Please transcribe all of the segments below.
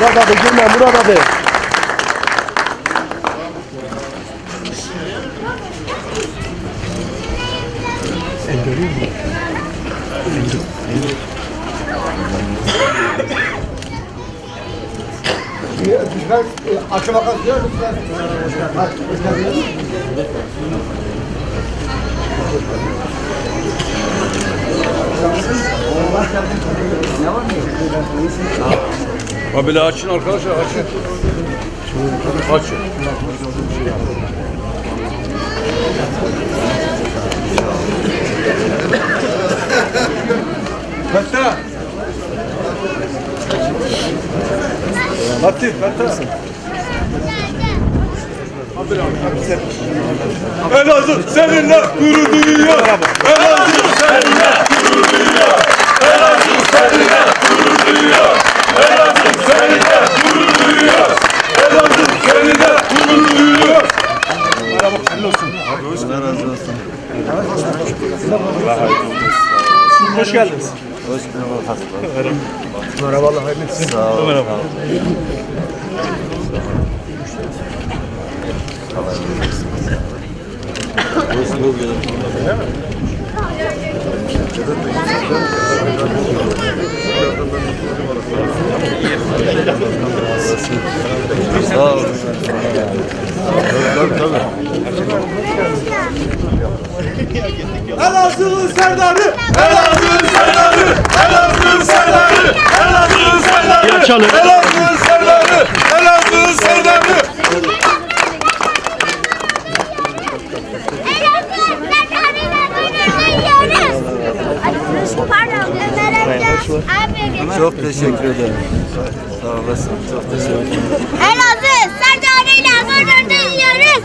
Murat abi girme Murat abi. Lütfen aşama kalkıyor lütfen. Hadi, lütfen. Haberi açın arkadaşlar açın. Açın. Fettah. Latif, Fettah. Elazığ seninle gurur duyuyor. Elazığ seninle gurur duyuyor. Elazığ seninle gurur duyuyor. Elazığ seninle gurur duyuyor. Elazığ seninle gurur duyuyor. Hoş geldiniz. Hoş bulduk. Merhabalar hayırlı olsun. Sağ ol. Merhaba. Sağ ol. Tabii tabii. Elazığ'ın serdarı, Elazığ'ın serdarı, Elazığ'ın serdarı, Elazığ'ın serdarı, Açalım. Elazığ'ın serdarı, Elazığ'ın serdarı. Çok teşekkür ederim. Sağ olasın. Çok teşekkür ederim. Elazığ, Serdari'yle gurur duyuyoruz.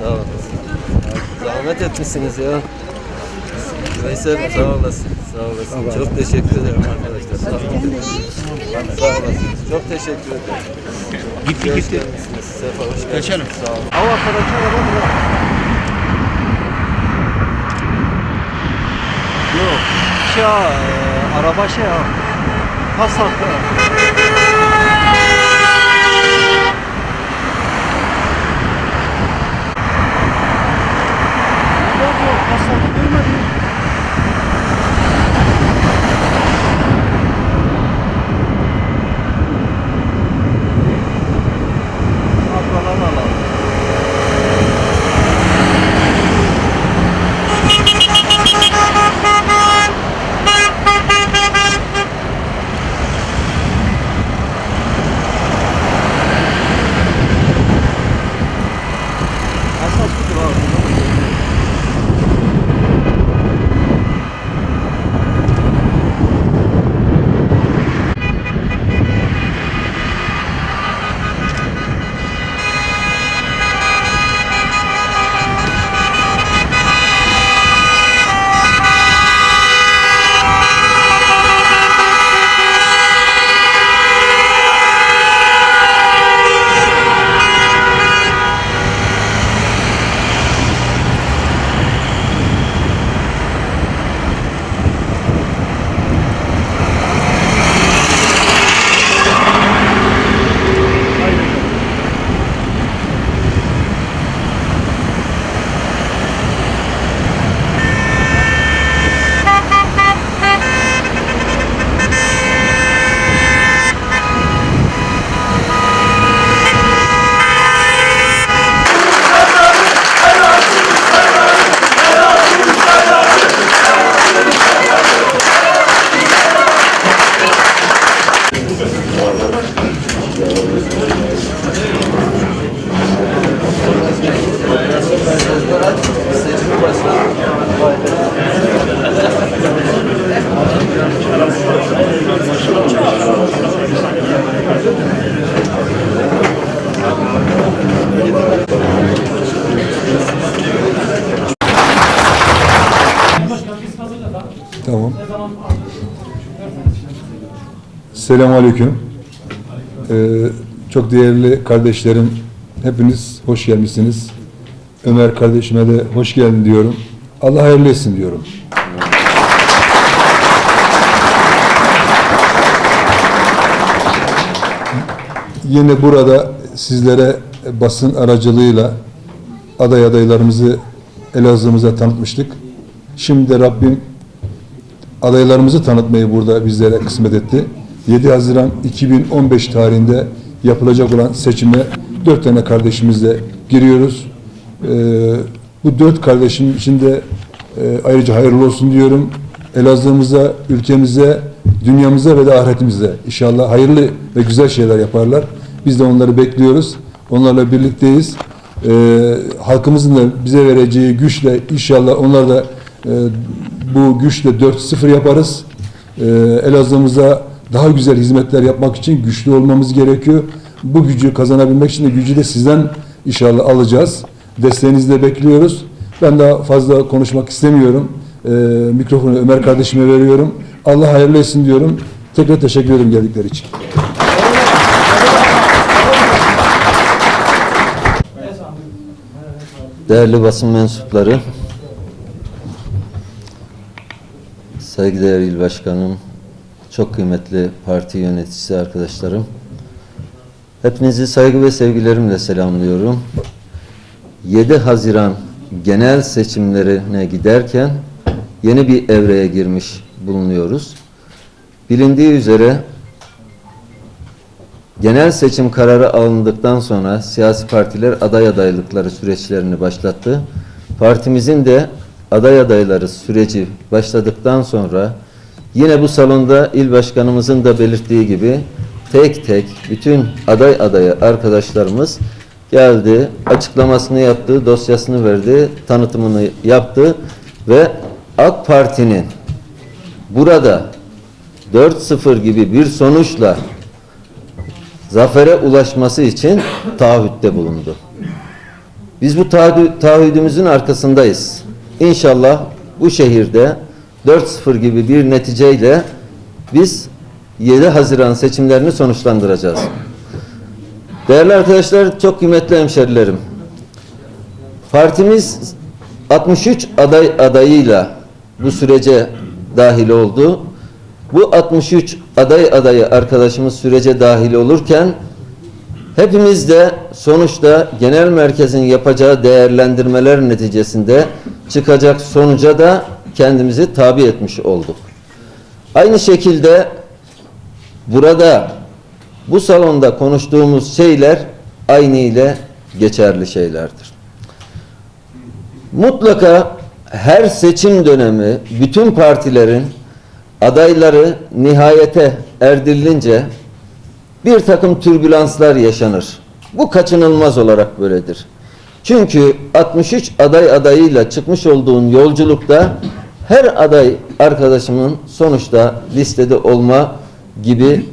Sağ olasın. Zahmet etmişsiniz ya. Veysel sağ olasın. Sağ olasın. Çok teşekkür ederim arkadaşlar. Sağ olasın. Çok teşekkür ederim. Gitti gitti. Sefa hoş geldiniz. Geçelim. Sağ olun. Hava arkadaşlar araba mı? Yok. Şey e, araba şey ha. Passat. Selamun Aleyküm. Ee, çok değerli kardeşlerim, hepiniz hoş gelmişsiniz. Ömer kardeşime de hoş geldin diyorum. Allah hayırlı etsin diyorum. Yine burada sizlere basın aracılığıyla aday adaylarımızı Elazığ'ımıza tanıtmıştık. Şimdi Rabbim adaylarımızı tanıtmayı burada bizlere kısmet etti. 7 Haziran 2015 tarihinde yapılacak olan seçime dört tane kardeşimizle giriyoruz. Ee, bu dört kardeşim için de e, ayrıca hayırlı olsun diyorum. Elazığ'ımıza, ülkemize, dünyamıza ve de ahiretimize inşallah hayırlı ve güzel şeyler yaparlar. Biz de onları bekliyoruz. Onlarla birlikteyiz. Ee, halkımızın da bize vereceği güçle inşallah onlar da e, bu güçle 4-0 yaparız. Ee, Elazığ'ımıza daha güzel hizmetler yapmak için güçlü olmamız gerekiyor. Bu gücü kazanabilmek için de gücü de sizden inşallah alacağız. Desteğinizi de bekliyoruz. Ben daha fazla konuşmak istemiyorum. Ee, mikrofonu Ömer kardeşime veriyorum. Allah hayırlı etsin diyorum. Tekrar teşekkür ederim geldikleri için. Değerli basın mensupları, saygıdeğer il başkanım, çok kıymetli parti yöneticisi arkadaşlarım, hepinizi saygı ve sevgilerimle selamlıyorum. 7 Haziran genel seçimlerine giderken yeni bir evreye girmiş bulunuyoruz. Bilindiği üzere Genel seçim kararı alındıktan sonra siyasi partiler aday adaylıkları süreçlerini başlattı. Partimizin de aday adayları süreci başladıktan sonra yine bu salonda il başkanımızın da belirttiği gibi tek tek bütün aday adayı arkadaşlarımız geldi, açıklamasını yaptı, dosyasını verdi, tanıtımını yaptı ve AK Parti'nin burada 4-0 gibi bir sonuçla zafere ulaşması için taahhütte bulundu. Biz bu taahhü- taahhüdümüzün arkasındayız. İnşallah bu şehirde 4-0 gibi bir neticeyle biz 7 Haziran seçimlerini sonuçlandıracağız. Değerli arkadaşlar, çok kıymetli hemşerilerim. Partimiz 63 aday adayıyla bu sürece dahil oldu. Bu 63 aday adayı arkadaşımız sürece dahil olurken hepimiz de sonuçta genel merkezin yapacağı değerlendirmeler neticesinde çıkacak sonuca da kendimizi tabi etmiş olduk. Aynı şekilde burada bu salonda konuştuğumuz şeyler aynı ile geçerli şeylerdir. Mutlaka her seçim dönemi bütün partilerin adayları nihayete erdirilince bir takım türbülanslar yaşanır. Bu kaçınılmaz olarak böyledir. Çünkü 63 aday adayıyla çıkmış olduğun yolculukta her aday arkadaşımın sonuçta listede olma gibi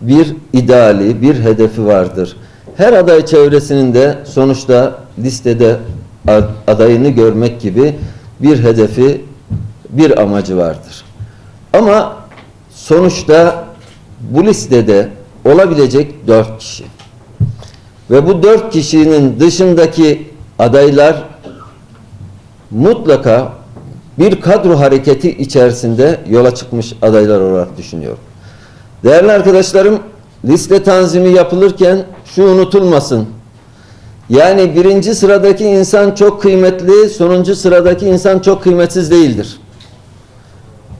bir ideali, bir hedefi vardır. Her aday çevresinin de sonuçta listede ad- adayını görmek gibi bir hedefi, bir amacı vardır. Ama sonuçta bu listede olabilecek dört kişi. Ve bu dört kişinin dışındaki adaylar mutlaka bir kadro hareketi içerisinde yola çıkmış adaylar olarak düşünüyorum. Değerli arkadaşlarım, liste tanzimi yapılırken şu unutulmasın. Yani birinci sıradaki insan çok kıymetli, sonuncu sıradaki insan çok kıymetsiz değildir.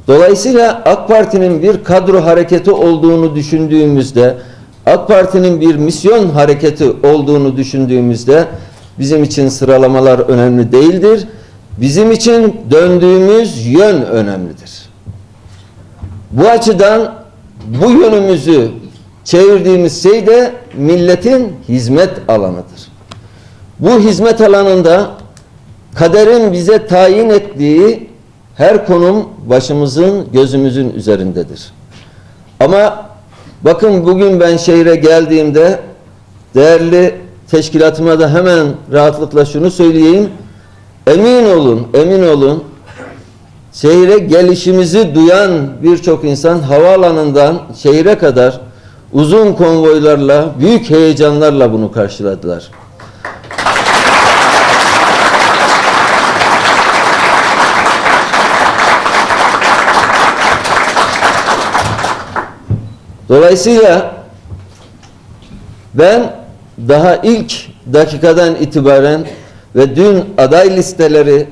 Dolayısıyla AK Parti'nin bir kadro hareketi olduğunu düşündüğümüzde, AK Parti'nin bir misyon hareketi olduğunu düşündüğümüzde bizim için sıralamalar önemli değildir. Bizim için döndüğümüz yön önemlidir. Bu açıdan bu yönümüzü çevirdiğimiz şey de milletin hizmet alanıdır. Bu hizmet alanında kaderin bize tayin ettiği her konum başımızın gözümüzün üzerindedir. Ama bakın bugün ben şehre geldiğimde değerli teşkilatıma da hemen rahatlıkla şunu söyleyeyim. Emin olun, emin olun. Şehre gelişimizi duyan birçok insan havaalanından şehre kadar uzun konvoylarla, büyük heyecanlarla bunu karşıladılar. Dolayısıyla ben daha ilk dakikadan itibaren ve dün aday listeleri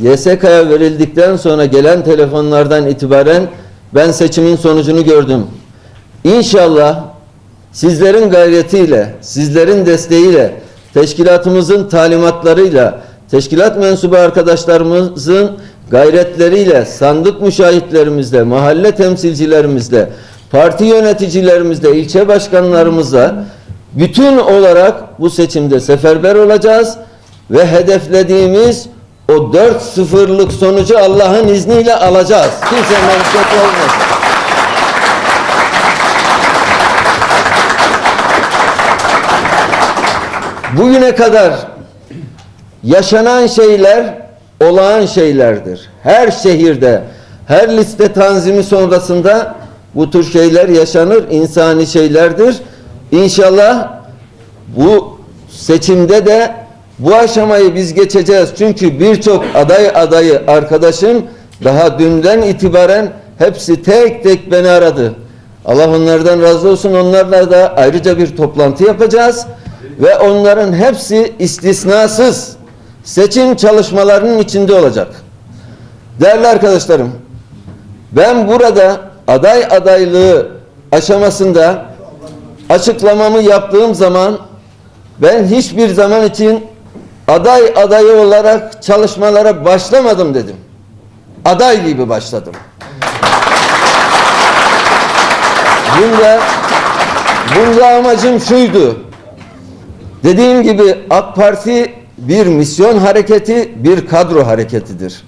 YSK'ya verildikten sonra gelen telefonlardan itibaren ben seçimin sonucunu gördüm. İnşallah sizlerin gayretiyle, sizlerin desteğiyle, teşkilatımızın talimatlarıyla, teşkilat mensubu arkadaşlarımızın gayretleriyle, sandık müşahitlerimizle, mahalle temsilcilerimizle, parti yöneticilerimizle, ilçe başkanlarımızla bütün olarak bu seçimde seferber olacağız ve hedeflediğimiz o dört sıfırlık sonucu Allah'ın izniyle alacağız. Kimsenin şüphesi olmasın. Bugüne kadar yaşanan şeyler olağan şeylerdir. Her şehirde, her liste tanzimi sonrasında bu tür şeyler yaşanır, insani şeylerdir. İnşallah bu seçimde de bu aşamayı biz geçeceğiz. Çünkü birçok aday adayı arkadaşım daha dünden itibaren hepsi tek tek beni aradı. Allah onlardan razı olsun. Onlarla da ayrıca bir toplantı yapacağız. Ve onların hepsi istisnasız seçim çalışmalarının içinde olacak. Değerli arkadaşlarım, ben burada aday adaylığı aşamasında açıklamamı yaptığım zaman ben hiçbir zaman için aday adayı olarak çalışmalara başlamadım dedim. Aday gibi başladım. Bunda, bunda amacım şuydu. Dediğim gibi AK Parti bir misyon hareketi, bir kadro hareketidir.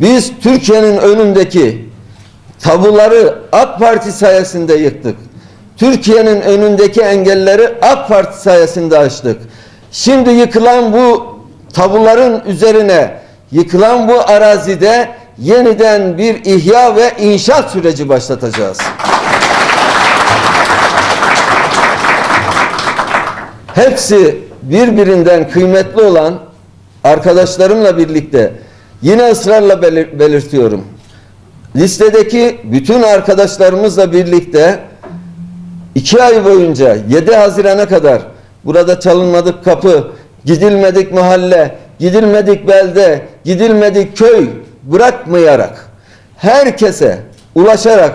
Biz Türkiye'nin önündeki tabuları AK Parti sayesinde yıktık. Türkiye'nin önündeki engelleri AK Parti sayesinde açtık. Şimdi yıkılan bu tabuların üzerine yıkılan bu arazide yeniden bir ihya ve inşaat süreci başlatacağız. Hepsi birbirinden kıymetli olan arkadaşlarımla birlikte yine ısrarla belir- belirtiyorum. Listedeki bütün arkadaşlarımızla birlikte iki ay boyunca 7 Haziran'a kadar burada çalınmadık kapı, gidilmedik mahalle, gidilmedik belde, gidilmedik köy bırakmayarak herkese ulaşarak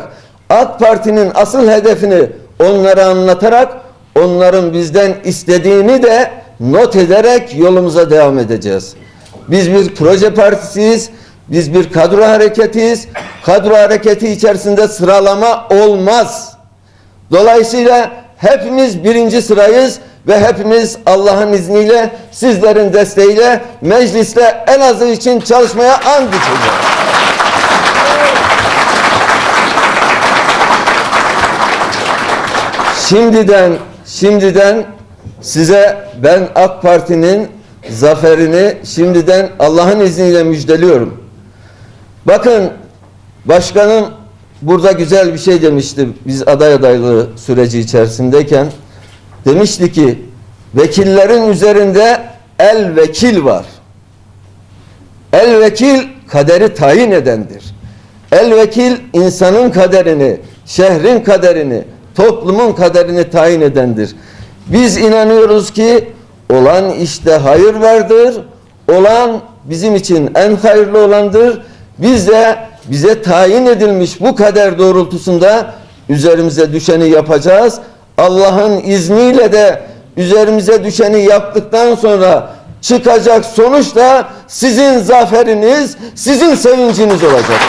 AK Parti'nin asıl hedefini onlara anlatarak onların bizden istediğini de not ederek yolumuza devam edeceğiz. Biz bir proje partisiyiz. Biz bir kadro hareketiyiz. Kadro hareketi içerisinde sıralama olmaz. Dolayısıyla hepimiz birinci sırayız ve hepimiz Allah'ın izniyle sizlerin desteğiyle mecliste Elazığ için çalışmaya and içeceğiz. Şimdiden şimdiden size ben AK Parti'nin zaferini şimdiden Allah'ın izniyle müjdeliyorum. Bakın başkanım burada güzel bir şey demişti biz aday adaylığı süreci içerisindeyken. Demişti ki vekillerin üzerinde el vekil var. El vekil kaderi tayin edendir. El vekil insanın kaderini, şehrin kaderini, toplumun kaderini tayin edendir. Biz inanıyoruz ki olan işte hayır vardır. Olan bizim için en hayırlı olandır. Biz de bize tayin edilmiş bu kader doğrultusunda üzerimize düşeni yapacağız. Allah'ın izniyle de üzerimize düşeni yaptıktan sonra çıkacak sonuç da sizin zaferiniz, sizin sevinciniz olacak.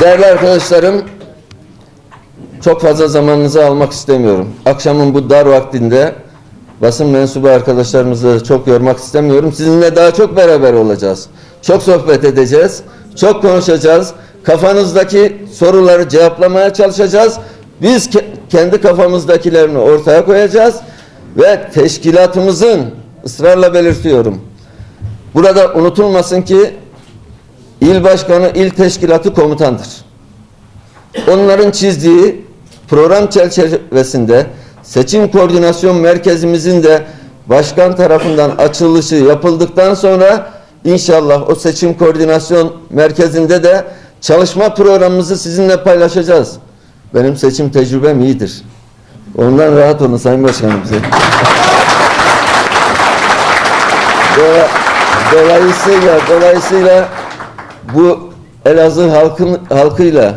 Değerli arkadaşlarım, çok fazla zamanınızı almak istemiyorum. Akşamın bu dar vaktinde basın mensubu arkadaşlarımızı da çok yormak istemiyorum. Sizinle daha çok beraber olacağız. Çok sohbet edeceğiz. Çok konuşacağız. Kafanızdaki soruları cevaplamaya çalışacağız. Biz ke- kendi kafamızdakilerini ortaya koyacağız ve teşkilatımızın ısrarla belirtiyorum. Burada unutulmasın ki il başkanı, il teşkilatı komutandır. Onların çizdiği program çerçevesinde seçim koordinasyon merkezimizin de başkan tarafından açılışı yapıldıktan sonra inşallah o seçim koordinasyon merkezinde de çalışma programımızı sizinle paylaşacağız. Benim seçim tecrübem iyidir. Ondan rahat olun Sayın Başkanım. Dolayısıyla dolayısıyla bu Elazığ halkın halkıyla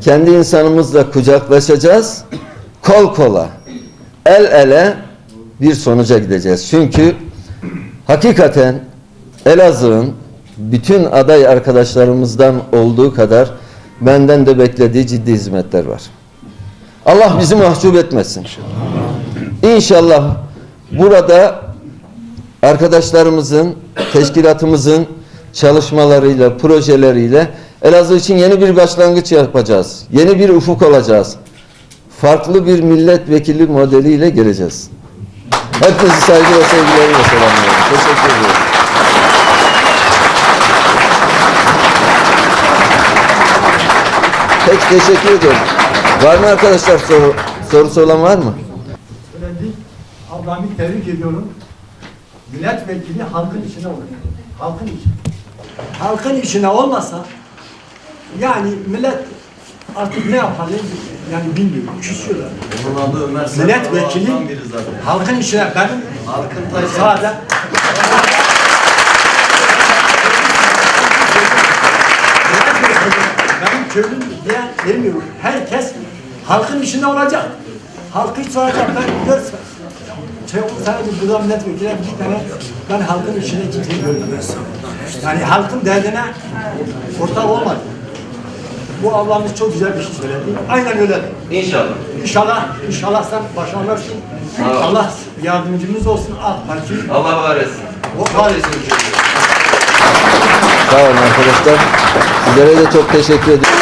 kendi insanımızla kucaklaşacağız. Kol kola, el ele bir sonuca gideceğiz. Çünkü hakikaten Elazığ'ın bütün aday arkadaşlarımızdan olduğu kadar benden de beklediği ciddi hizmetler var. Allah bizi mahcup etmesin. İnşallah burada arkadaşlarımızın, teşkilatımızın çalışmalarıyla, projeleriyle Elazığ için yeni bir başlangıç yapacağız. Yeni bir ufuk olacağız. Farklı bir milletvekili modeliyle geleceğiz. Hepinizi saygı ve sevgilerimle selamlıyorum. Teşekkür ediyorum. Teşekkür ediyorum. Var mı arkadaşlar soru, sorusu olan var mı? Söyledik. Ablamı tebrik ediyorum. Milletvekili halkın içine olur. Halkın içine. Halkın içine olmasa yani millet artık ne yapar yani bilmiyorum. Küsüyorlar. Onun adı Ömer. Milletvekili halkın içine benim Halkın taşı. sade benim köylüm diye demiyorum. Herkes halkın içinde olacak. Halkı soracak. Ben dört şey olsaydı burada milletvekili bir tane ben halkın içine kimseyi görmedim. Yani halkın derdine ortak olmadı. Bu ablamız çok güzel bir şey söyledi. Aynen öyle. İnşallah. İnşallah, inşallah sen başarılarsın. Allah yardımcımız olsun AK Parti. Allah var etsin. O var etsin. Sağ olun arkadaşlar. Sizlere de çok teşekkür ederim.